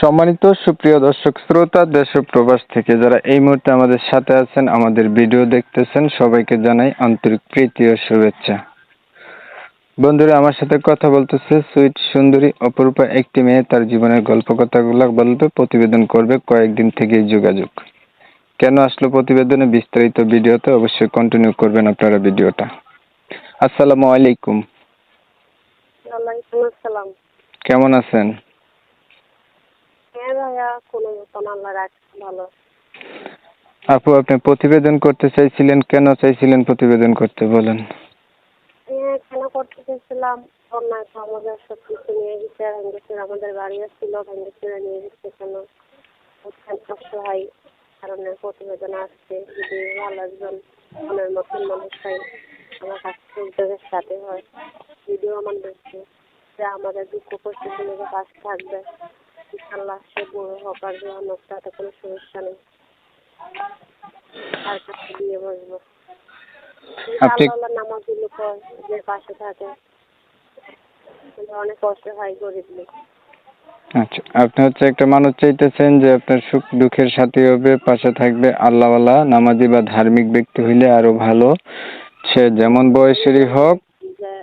সম্মানিত সুপ্রিয় দর্শক শ্রোতা দেশ প্রবাস থেকে যারা এই মুহূর্তে আমাদের সাথে আছেন আমাদের ভিডিও দেখতেছেন সবাইকে জানাই আন্তরিক প্রীতি ও শুভেচ্ছা। বন্ধুরা আমার সাথে কথা বলতেছে সুইট সুন্দরী অপরূপা একটি মেয়ে তার জীবনের গল্প কথাগুলো বলবে প্রতিবেদন করবে কয়েকদিন থেকেই যোগাযোগ। কেন আসলো প্রতিবেদনে বিস্তারিত ভিডিওতে? অবশ্যই কন্টিনিউ করবেন আপনারা ভিডিওটা। আসসালামু আলাইকুম। কেমন আছেন? কোনো মতন আল্লাহ রাখছে ভালো। আপু আপনি প্রতিবেদন করতে চাইছিলেন কেন চাইছিলেন প্রতিবেদন করতে বলেন। হ্যাঁ কেন করতে বন্যায় তো আমাদের সব কিছু নিয়ে গেছে আমাদের ছিল ভেঙ্গেছে নিয়ে গেছে কেন? অসহায় কারণে প্রতিবেদন আসছে যদি ভালো একজন মনের মতন মানুষ হয় আমার কাছ উদ্যোগের সাথে হয়। ভিডিও আমার দেখছে যে আমাদের দুঃখ কষ্ট পাশে থাকবে ইনশাল্লাহ সে বড় হোক আর জোয়ান হোক তাতে কোনো সমস্যা নেই। তার কাছে দিয়ে বসবো। আল্লাহ নামাজগুলো পড় যে পাশে থাকে। কিন্তু অনেক কষ্ট হয় গরিব লোক। আচ্ছা আপনি হচ্ছে একটা মানুষ চাইতেছেন যে আপনার সুখ দুঃখের সাথে হবে পাশে থাকবে আল্লাহওয়ালা নামাজি বা ধার্মিক ব্যক্তি হইলে আরও ভালো। সে যেমন বয়সেরই হোক হ্যাঁ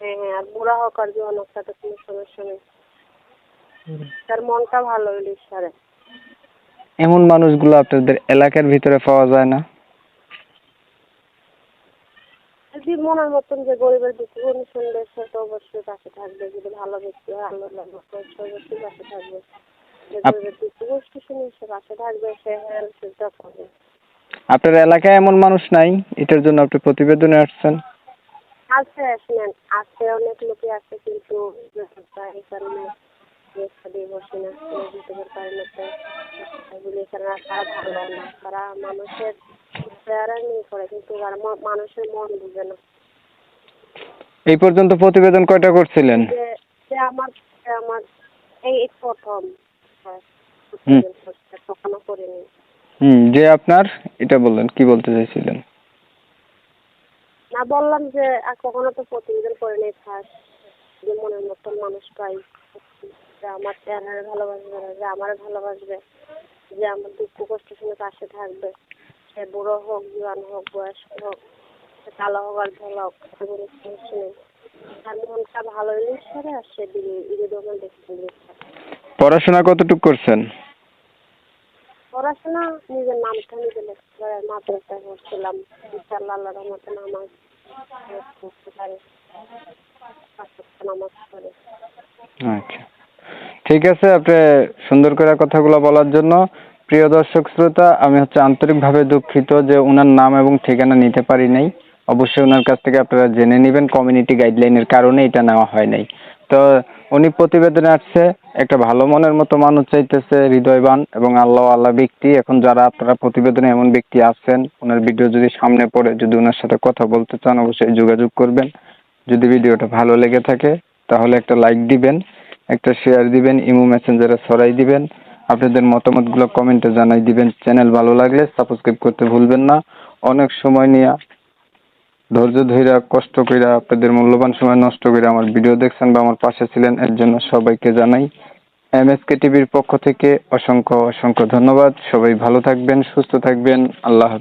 হ্যাঁ আর বুড়া হোক আর জোয়ান হোক তাতে কোনো সমস্যা নেই। তার মনটা ভালো হইলে ঈশ্বরে এমন মানুষগুলো আপনাদের এলাকার ভিতরে পাওয়া যায় না? যদি মনের মতন যে গরিবের দুঃখ কোনো শুনবে সে তো অবশ্যই পাশে থাকবে। যদি ভালো ব্যক্তি হয় আল্লাহ সে অবশ্যই পাশে থাকবে। আপনার এলাকায় এমন মানুষ নাই? এটার জন্য আপনি প্রতিবেদনে আসছেন? আছে শুনেন আছে অনেক লোকই আছে কিন্তু এই কারণে দিয়ে বসে না কোনো দিতে কারণে তো এগুলি আর তারা ভালো না। তারা মানুষের চেহারা নিয়ে করে কিন্তু তারা মানুষের মন বুঝে না। এই পর্যন্ত প্রতিবেদন কয়টা করছিলেন? যে আমার আমার এই প্রথম। হয়, কখনো করিনি। হুম যে আপনার এটা বললেন কি বলতে চাইছিলেন? না বললাম যে আর কখনো তো প্রতিবেদন করে নেই খাস। যে মনের মতন মানুষ পাই। যে আমার চেহারা ভালোবাসবে না যে আমার ভালোবাসবে যে আমার দুঃখ কষ্ট শুনে পাশে থাকবে। সে বুড়ো হোক জোয়ান হোক বয়স্ক হোক সে কালো হোক আর ধলা হোক কোনো সমস্যা নেই। তার মনটা ভালো হলে ঈশ্বরে আর সে দিলে ঈদে দোকান দেখতে পড়াশোনা কতটুকু করছেন? পড়াশোনা নিজের নামটা নিজে লিখতে পারে মাদ্রাসায় পড়ছিলাম। ইনশাল্লাহ আল্লাহ রহমতে নামাজ পড়তে পারে। নামাজ পড়ে। আচ্ছা। ঠিক আছে, আপনি সুন্দর করে কথাগুলো বলার জন্য। প্রিয় দর্শক শ্রোতা, আমি হচ্ছে আন্তরিকভাবে দুঃখিত যে ওনার নাম এবং ঠিকানা নিতে পারি নাই। অবশ্যই ওনার কাছ থেকে আপনারা জেনে নেবেন কমিউনিটি গাইডলাইনের কারণে এটা নেওয়া হয় নাই। তো উনি প্রতিবেদনে আসছে, একটা ভালো মনের মতো মানুষ চাইতেছে, হৃদয়বান এবং আল্লাহ আল্লাহ ব্যক্তি। এখন যারা আপনারা প্রতিবেদনে এমন ব্যক্তি আছেন ওনার ভিডিও যদি সামনে পড়ে, যদি ওনার সাথে কথা বলতে চান, অবশ্যই যোগাযোগ করবেন। যদি ভিডিওটা ভালো লেগে থাকে, তাহলে একটা লাইক দিবেন। একটা শেয়ার দিবেন, ইমো মেসেঞ্জারে ছড়াই দিবেন। আপনাদের মতামতগুলো কমেন্টে জানাই দিবেন। চ্যানেল ভালো লাগলে সাবস্ক্রাইব করতে ভুলবেন না। অনেক সময় নিয়ে ধৈর্য ধৈর্য কষ্ট করে আপনাদের মূল্যবান সময় নষ্ট করে আমার ভিডিও দেখছেন বা আমার পাশে ছিলেন, এর জন্য সবাইকে জানাই এম এমএসকে টিভির পক্ষ থেকে অসংখ্য অসংখ্য ধন্যবাদ। সবাই ভালো থাকবেন, সুস্থ থাকবেন। আল্লাহ।